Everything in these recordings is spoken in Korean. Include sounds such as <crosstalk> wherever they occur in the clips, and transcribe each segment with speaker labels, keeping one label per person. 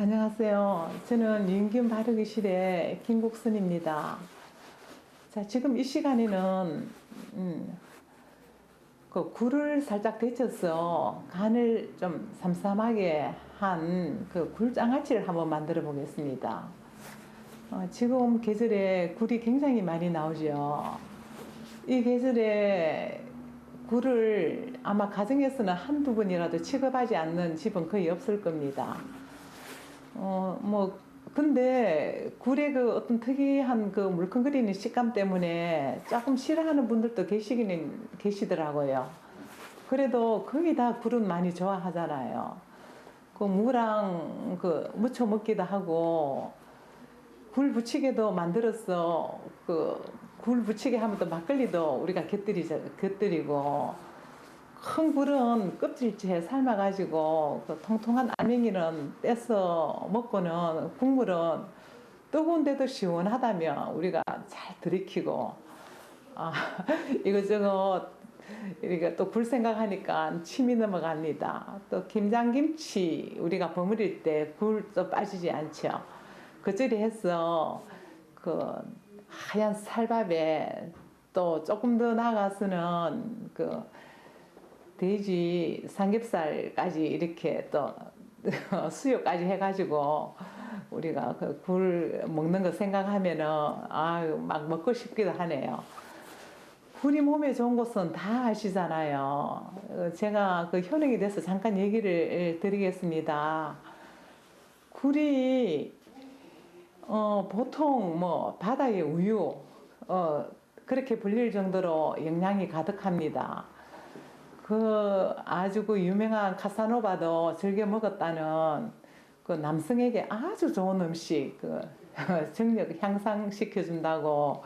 Speaker 1: 안녕하세요. 저는 윤균 바르기실의 김국순입니다. 자, 지금 이 시간에는 음, 그 굴을 살짝 데쳐서 간을 좀 삼삼하게 한 그 굴장아찌를 한번 만들어 보겠습니다. 어, 지금 계절에 굴이 굉장히 많이 나오죠. 이 계절에 굴을 아마 가정에서는 한두 번이라도 취급하지 않는 집은 거의 없을 겁니다. 어, 뭐, 근데 굴의 그 어떤 특이한 그 물컹거리는 식감 때문에 조금 싫어하는 분들도 계시기는 계시더라고요. 그래도 거의 다 굴은 많이 좋아하잖아요. 그 무랑 그 무쳐 먹기도 하고, 굴 부치게도 만들어서 그굴 부치게 하면 또 막걸리도 우리가 곁들이죠, 곁들이고, 큰 굴은 껍질째 삶아가지고 그 통통한 알맹이는 떼서 먹고는 국물은 뜨거운데도 시원하다면 우리가 잘 들이키고 아 <laughs> 이것저것 우리가 또 굴 생각하니까 침이 넘어갑니다. 또 김장김치 우리가 버무릴 때 굴도 빠지지 않죠. 그저리 해서 그 하얀 살밥에 또 조금 더 나가서는 그 돼지 삼겹살까지 이렇게 또 <laughs> 수육까지 해가지고 우리가 그 굴 먹는 거 생각하면은 아유 막 먹고 싶기도 하네요. 굴이 몸에 좋은 것은 다 아시잖아요. 어, 제가 그 효능에 대해서 잠깐 얘기를 드리겠습니다. 굴이 어, 보통 뭐 바다의 우유 어, 그렇게 불릴 정도로 영양이 가득합니다. 그 아주 그 유명한 카사노바도 즐겨 먹었다는 그 남성에게 아주 좋은 음식, 그 <laughs> 정력 향상시켜 준다고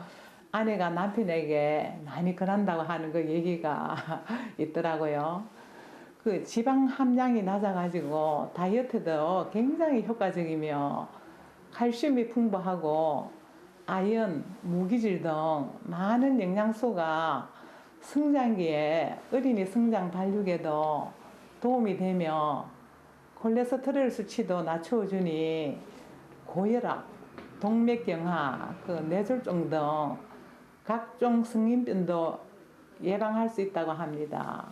Speaker 1: 아내가 남편에게 많이 권한다고 하는 그 얘기가 <laughs> 있더라고요. 그 지방 함량이 낮아가지고 다이어트도 굉장히 효과적이며 칼슘이 풍부하고 아연, 무기질 등 많은 영양소가 성장기에 어린이 성장 발육에도 도움이 되며 콜레스테롤 수치도 낮춰주니 고혈압, 동맥경화, 그 뇌졸중 등 각종 성인병도 예방할 수 있다고 합니다.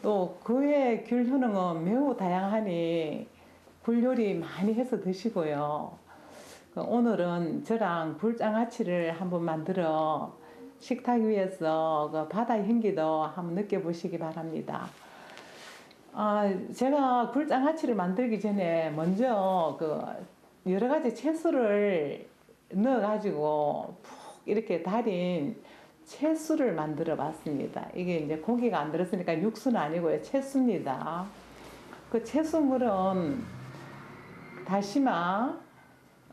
Speaker 1: 또 그의 귤 효능은 매우 다양하니 굴 요리 많이 해서 드시고요. 그 오늘은 저랑 굴장아찌를 한번 만들어 식탁 위에서 그 바다 향기도 한번 느껴보시기 바랍니다. 아, 제가 굴장아찌를 만들기 전에 먼저 그 여러 가지 채소를 넣어가지고 푹 이렇게 달인 채수를 만들어 봤습니다. 이게 이제 고기가 안 들었으니까 육수는 아니고요. 채수입니다. 그 채수물은 다시마,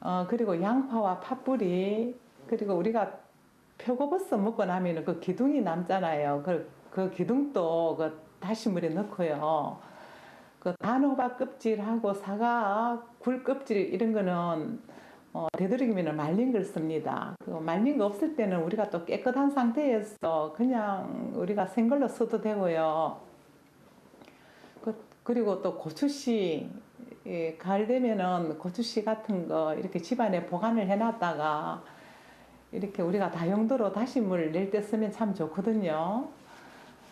Speaker 1: 어, 그리고 양파와 팥뿌리, 그리고 우리가 표고버섯 먹고 나면은 그 기둥이 남잖아요. 그, 그 기둥도 그 다시 물에 넣고요. 그 단호박 껍질하고 사과 굴 껍질 이런 거는 어, 되도록이면 말린 걸 씁니다. 그 말린 거 없을 때는 우리가 또 깨끗한 상태에서 그냥 우리가 생걸로 써도 되고요. 그, 그리고 또 고추씨, 예, 가을 되면은 고추씨 같은 거 이렇게 집안에 보관을 해놨다가 이렇게 우리가 다용도로 다시물 낼때 쓰면 참 좋거든요.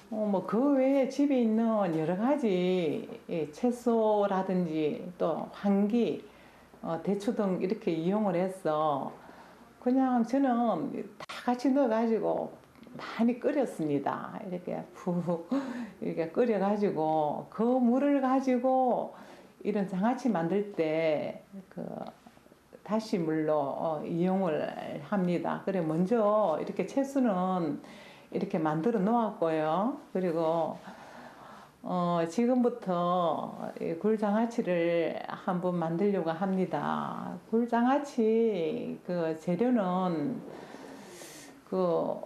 Speaker 1: 어, 뭐, 그 외에 집에 있는 여러 가지 예, 채소라든지 또 황기, 어, 대추 등 이렇게 이용을 해서 그냥 저는 다 같이 넣어가지고 많이 끓였습니다. 이렇게 푹 <laughs> 이렇게 끓여가지고 그 물을 가지고 이런 장아찌 만들 때그 다시 물로 어, 이용을 합니다. 그래 먼저 이렇게 채수는 이렇게 만들어 놓았고요. 그리고 어, 지금부터 굴장아찌를 한번 만들려고 합니다. 굴장아찌 그 재료는 그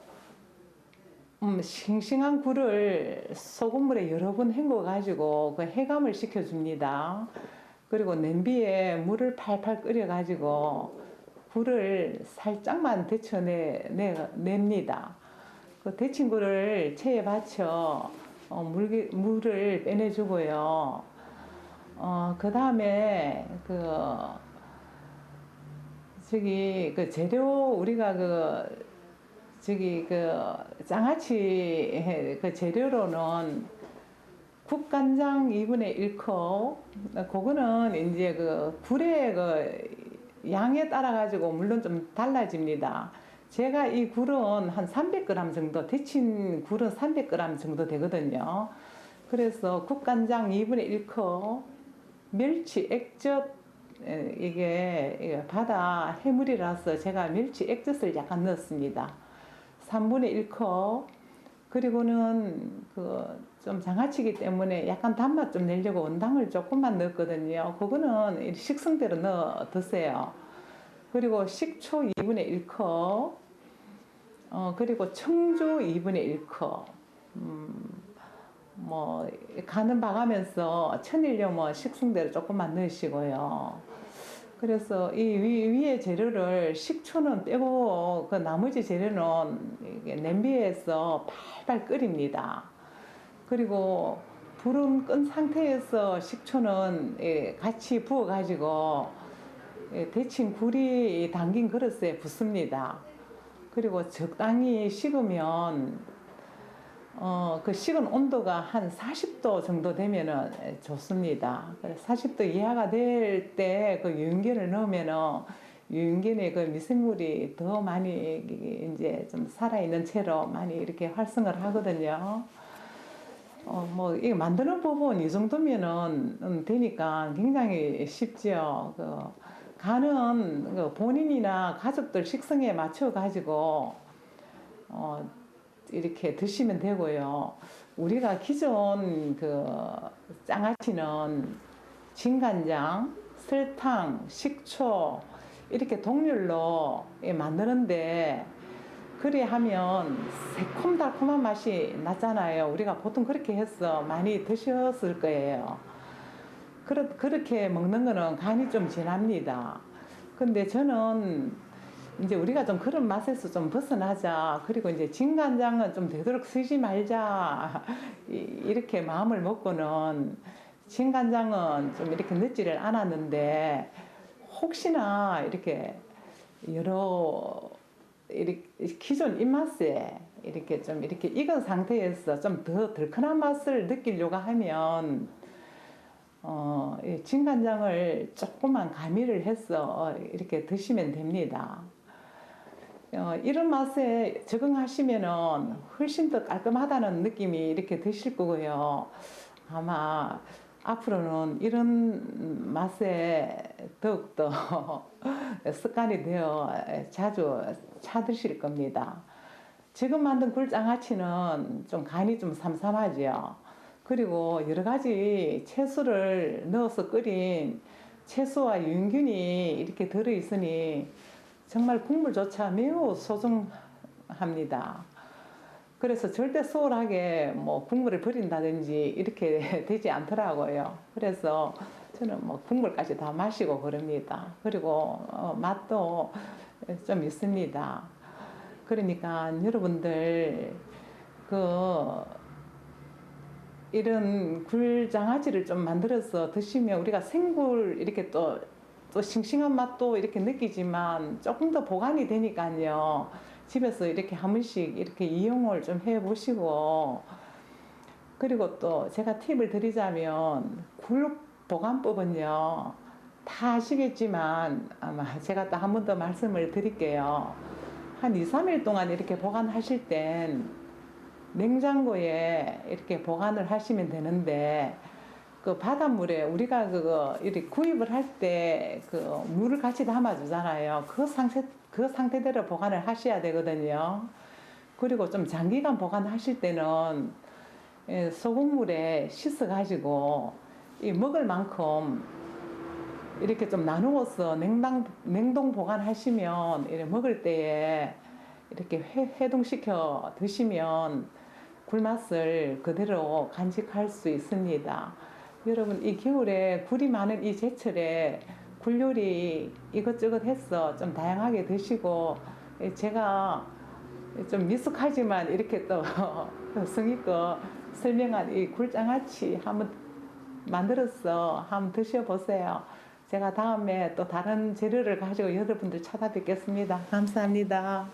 Speaker 1: 음, 싱싱한 굴을 소금물에 여러 번 헹궈 가지고 그 해감을 시켜 줍니다. 그리고 냄비에 물을 팔팔 끓여 가지고 굴을 살짝만 데쳐내 내, 냅니다. 그 데친 굴을 체에 받쳐 어, 물, 물을 빼내주고요. 어, 그 다음에 그 저기 그 재료 우리가 그 저기 그 장아찌 해- 그 재료로는 국간장 2분의 1컵 그거는 이제 그 굴의 그 양에 따라 가지고 물론 좀 달라집니다. 제가 이 굴은 한 300g 정도 데친 굴은 300g 정도 되거든요. 그래서 국간장 2분의 1컵 멸치 액젓 이게 바다 해물이라서 제가 멸치 액젓을 약간 넣었습니다. 3분의 1컵 그리고는 그 좀 장아찌기 때문에 약간 단맛 좀 내려고 원당을 조금만 넣었거든요. 그거는 식성대로 넣어 드세요. 그리고 식초 2분의 1컵 어 그리고 청주 2분의 1컵 음, 뭐 간은 봐가면서 천일염 뭐 식성대로 조금만 넣으시고요. 그래서 이 위, 위에 재료를 식초는 빼고 그 나머지 재료는 냄비에서 팔팔 끓입니다. 그리고 불은 끈 상태에서 식초는 예, 같이 부어 가지고 예, 데친 굴이 담긴 그릇에 붓습니다. 그리고 적당히 식으면 어, 그 식은 온도가 한 40도 정도 되면은 좋습니다. 40도 이하가 될 때 그 유연균을 넣으면은 유연균의 그 미생물이 더 많이 이제 좀 살아있는 채로 많이 이렇게 활성을 하거든요. 어, 뭐, 이거 만드는 법은 이 정도면은 음, 되니까 굉장히 쉽죠. 그, 간은 그 본인이나 가족들 식성에 맞춰가지고, 어, 이렇게 드시면 되고요. 우리가 기존 그 장아찌는 진간장, 설탕, 식초 이렇게 동률로 예, 만드는데 그리 하면 새콤달콤한 맛이 나잖아요. 우리가 보통 그렇게 해서 많이 드셨을 거예요. 그렇, 그렇게 먹는 거는 간이 좀 진합니다. 근데 저는 이제 우리가 좀 그런 맛에서 좀 벗어나자. 그리고 이제 진간장은 좀 되도록 쓰지 말자. 이- 이렇게 마음을 먹고는 진간장은 좀 이렇게 넣지를 않았는데 혹시나 이렇게 여러 이렇게 기존 입맛에 이렇게 좀 이렇게 익은 상태에서 좀더 덜큰한 맛을 느끼려고 하면 어, 이 진간장을 조금만 가미를 해서 이렇게 드시면 됩니다. 어, 이런 맛에 적응하시면은 훨씬 더 깔끔하다는 느낌이 이렇게 드실 거고요. 아마 앞으로는 이런 맛에 더욱더 <laughs> 습관이 되어 자주 찾으실 겁니다. 지금 만든 굴장아찌는 좀 간이 좀 삼삼하죠. 그리고 여러 가지 채소를 넣어서 끓인 채소와 유인균이 이렇게 들어있으니 정말 국물조차 매우 소중합니다. 그래서 절대 소홀하게 뭐 국물을 버린다든지 이렇게 <laughs> 되지 않더라고요. 그래서 저는 뭐 국물까지 다 마시고 그럽니다. 그리고 어, 맛도 좀 있습니다. 그러니까 여러분들 그 이런 굴 장아찌를 좀 만들어서 드시면 우리가 생굴 이렇게 또, 또 싱싱한 맛도 이렇게 느끼지만 조금 더 보관이 되니까요. 집에서 이렇게 한 번씩 이렇게 이용을 좀 해보시고 그리고 또 제가 팁을 드리자면 굴 보관법은요. 다 아시겠지만 아마 제가 또 한 번 더 말씀을 드릴게요. 한 2, 3일 동안 이렇게 보관하실 땐 냉장고에 이렇게 보관을 하시면 되는데 그 바닷물에 우리가 그거 이렇게 구입을 할 때 그 물을 같이 담아주잖아요. 그 상태 그 상태대로 보관을 하셔야 되거든요. 그리고 좀 장기간 보관하실 때는 예, 소금물에 씻어 가지고 이 먹을 만큼 이렇게 좀 나누어서 냉당 냉동 보관하시면 먹을 때에 이렇게 해, 해동시켜 드시면 굴맛을 그대로 간직할 수 있습니다. 여러분 이 겨울에 굴이 많은 이 제철에 굴 요리 이것저것 해서 좀 다양하게 드시고 예, 제가 좀 미숙하지만 이렇게 또 <laughs> 성의껏 설명한 이 굴장아찌 한번 만들어서 한번 드셔보세요. 제가 다음에 또 다른 재료를 가지고 여러분들 찾아뵙겠습니다. 감사합니다.